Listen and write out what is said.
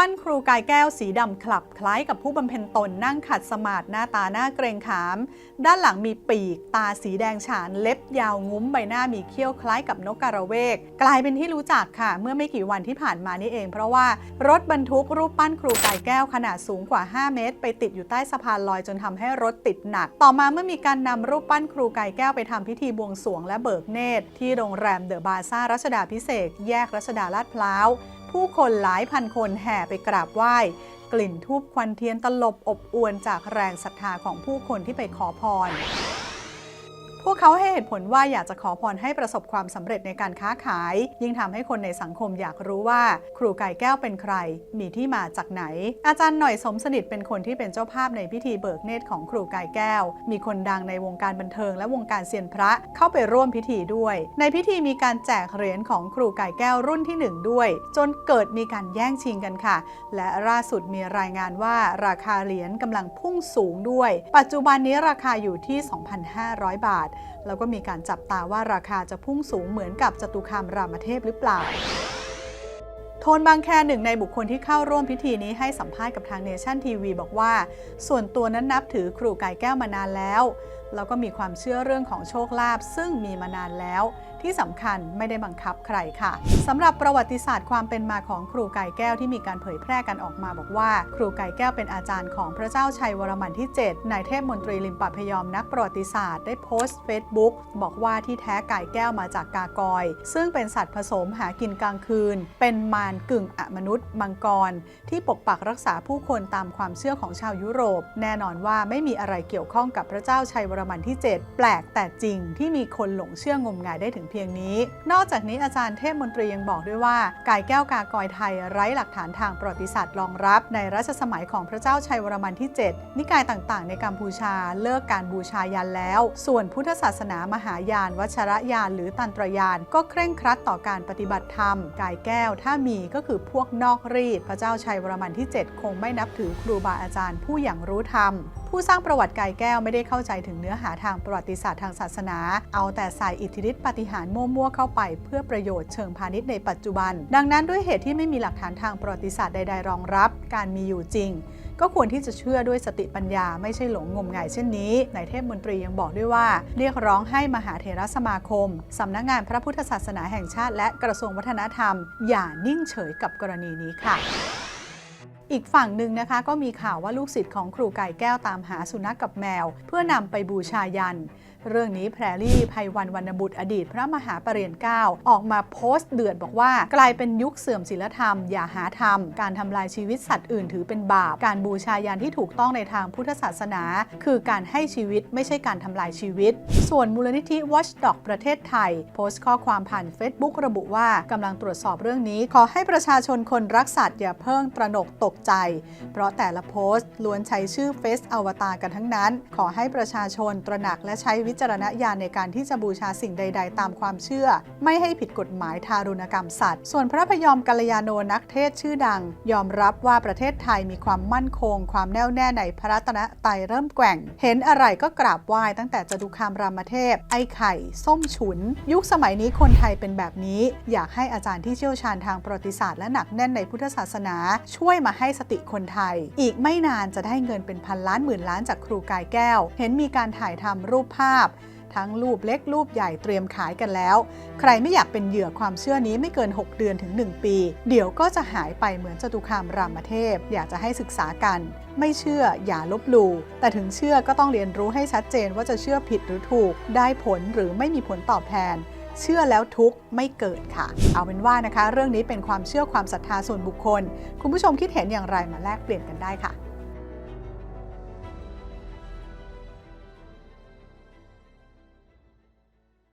ปั้นครูกายแก้วสีดำคลับคล้ายกับผู้บำเพ็ญตนนั่งขัดสมาธิหน้าตาหน้าเกรงขาม ด้านหลังมีปีก ตาสีแดงฉานเล็บยาวงุ้มใบหน้ามีเขี้ยวคล้ายกับนกกระเวก กลายเป็นที่รู้จักค่ะ เมื่อไม่กี่วันที่ผ่านมานี่เอง เพราะว่ารถบรรทุกรูปปั้นครูกายแก้วขนาดสูงกว่า 5 เมตร ไปติดอยู่ใต้สะพานลอยจนทำให้รถติดหนัก ต่อมาเมื่อมีการนำรูปปั้นครูกายแก้วไปทำพิธีบวงสรวงและเบิกเนตร ที่โรงแรมเดอะบาซ่ารัชดาพิเศษแยกรัชดาลาดพร้าวผู้คนหลายพันคนแห่ไปกราบไหว้ กลิ่นทูบควันเทียนตลบอบอวนจากแรงศรัทธาของผู้คนที่ไปขอพร กเขาให้เหตุผลว่าอยากจะขอพรให้ประสบความสำเร็จในการค้าขาย ยิ่งทำให้คนในสังคมอยากรู้ว่า ครูไก่แก้วเป็นใคร มีที่มาจากไหน อาจารย์หน่อยสมสนิทเป็นคนที่เป็นเจ้าภาพในพิธีเบิกเนตรของครูไก่แก้ว มีคนดังในวงการบันเทิงและวงการเซียนพระเข้าไปร่วมพิธีด้วย ในพิธีมีการแจกเหรียญของครูไก่แก้วรุ่นที่หนึ่งด้วย จนเกิดมีการแย่งชิงกันค่ะ และล่าสุดมีรายงานว่าราคาเหรียญกำลังพุ่งสูงด้วย ปัจจุบันนี้ราคาอยู่ที่ 2,500 บาทแล้วก็มีการจับตาว่าราคาจะพุ่งสูงเหมือนกับจตุคามรามเทพหรือเปล่า โทนบางแคหนึ่งในบุคคลที่เข้าร่วมพิธีนี้ให้สัมภาษณ์กับทางเนชั่นทีวีบอกว่า ส่วนตัวนั้นนับถือครูไก่แก้วมานานแล้วแล้วก็มีความเชื่อเรื่องของโชคลาภซึ่งมีมานานแล้ว ที่สำคัญไม่ได้บังคับใครค่ะสำหรับประวัติศาสตร์ความเป็นมาของครูไก่แก้วที่มีการเผยแพร่กันออกมาบอกว่า ครูไก่แก้วเป็นอาจารย์ของพระเจ้าชัยวรมันที่ 7 นายเทพมนตรีลิมปะพยอมนักประวัติศาสตร์ได้โพสต์เฟซบุ๊กบอกว่าที่แท้ไก่แก้วมาจากกากอย ซึ่งเป็นสัตว์ผสมหากินกลางคืน เป็นมารกึ่งอมนุษย์มังกร ที่ปกปักรักษาผู้คนตามความเชื่อของชาวยุโรป แน่นอนว่าไม่มีอะไรเกี่ยวข้องกับพระเจ้าชัยวรมันที่ 7 แปลกแต่จริงที่มีคนหลงเชื่องมงายได้ถึงเพียงนี้ นอกจากนี้อาจารย์เทพมนตรียังบอกด้วยว่าไก่แก้วกากอยไทยไร้หลักฐานทางประวัติศาสตร์รองรับ ในรัชสมัยของพระเจ้าชัยวรมันที่ 7 นิกายต่างๆ ในกัมพูชาเลิกการบูชายันแล้ว ส่วนพุทธศาสนามหายาน วัชรยานหรือตันตรยาน ก็เคร่งครัดต่อการปฏิบัติธรรม กายแก้วถ้ามีก็คือพวกนอกรีด พระเจ้าชัยวรมันที่ 7 คงไม่นับถือครูบาอาจารย์ผู้อย่างรู้ธรรม ผู้สร้างประวัติกายแก้วไม่ได้เข้าใจถึงเนื้อหาทางประวัติศาสตร์ทางศาสนา เอาแต่ใส่อิทธิฤทธิปฏิหารมั่วๆเข้าไป เพื่อประโยชน์เชิงพาณิชย์ในปัจจุบัน ดังนั้นด้วยเหตุที่ไม่มีหลักฐานทางประวัติศาสตร์ใด ๆ รองรับ การมีอยู่จริง ก็ควรที่จะเชื่อด้วยสติปัญญาไม่ใช่หลงงมงายเช่นนี้นายเทพมนตรียังบอกด้วยว่า เรียกร้องให้มหาเถรสมาคมสำนักงานพระพุทธศาสนาแห่งชาติ และกระทรวงวัฒนธรรม อย่านิ่งเฉยกับกรณีนี้ค่ะ อีกฝั่งหนึ่งนะคะก็มีข่าวว่าลูกศิษย์ของครูไก่แก้วตามหาสุนัขกกับแมว เพื่อนำไปบูชายัน เรื่องนี้แพรลี่ภัยวันวรรณบุตรอดีตพระมหาปรริญญาเก้าออกมาโพสต์เดือดบอกว่า กลายเป็นยุคเสื่อมศีลธรรม อย่าหาทำการทำลายชีวิตสัตว์อื่นถือเป็นบาป การบูชายันที่ถูกต้องในทางพุทธศาสนา คือการให้ชีวิตไม่ใช่การทำลายชีวิต ส่วนมูลนิธิ Watchdog ประเทศไทย โพสต์ข้อความผ่าน Facebook ระบุว่ากำลังตรวจสอบเรื่องนี้ ขอให้ประชาชนคนรักสัตว์อย่าเพิ่งตระหนกตกใจ เพราะแต่ละโพสต์ล้วนใช้ชื่อเฟซอวตารกันทั้งนั้น ขอให้ประชาชนตระหนักและใช้วิจารณญาณในการที่จะบูชาสิ่งใด ๆ ตามความเชื่อ ไม่ให้ผิดกฎหมายทารุณกรรมสัตว์ ส่วนพระพยอมกัลยาโนนักเทศชื่อดัง ยอมรับว่าประเทศไทยมีความมั่นคง ความแน่วแน่ในพระรัตนตรัยเริ่มแกว่ง เห็นอะไรก็กราบไหว้ตั้งแต่จตุคามรามเทพ ไอ้ไข่ ส้มฉุน ยุคสมัยนี้คนไทยเป็นแบบนี้ อยากให้อาจารย์ที่เชี่ยวชาญทางประวัติศาสตร์และหนักแน่นในพุทธศาสนา ช่วยมาให้สติคนไทย อีกไม่นานจะได้เงินเป็นพันล้านหมื่นล้านจากครูกายแก้ว เห็นมีการถ่ายทำรูปภาพทั้งรูปเล็กรูปใหญ่เตรียมขายกันแล้ว ใครไม่อยากเป็นเหยื่อความเชื่อนี้ไม่เกิน 6 เดือนถึง 1 ปี เดี๋ยวก็จะหายไปเหมือนจตุคามรามเทพ อยากจะให้ศึกษากัน ไม่เชื่ออย่าลบหลู่แต่ถึงเชื่อก็ต้องเรียนรู้ให้ชัดเจนว่าจะเชื่อผิดหรือถูก ได้ผลหรือไม่มีผลตอบแทนเชื่อแล้วทุกไม่เกิดค่ะ เอาเป็นว่านะคะ เรื่องนี้เป็นความเชื่อความศรัทธาส่วนบุคคล คุณผู้ชมคิดเห็นอย่างไรมาแลกเปลี่ยนกันได้ค่ะ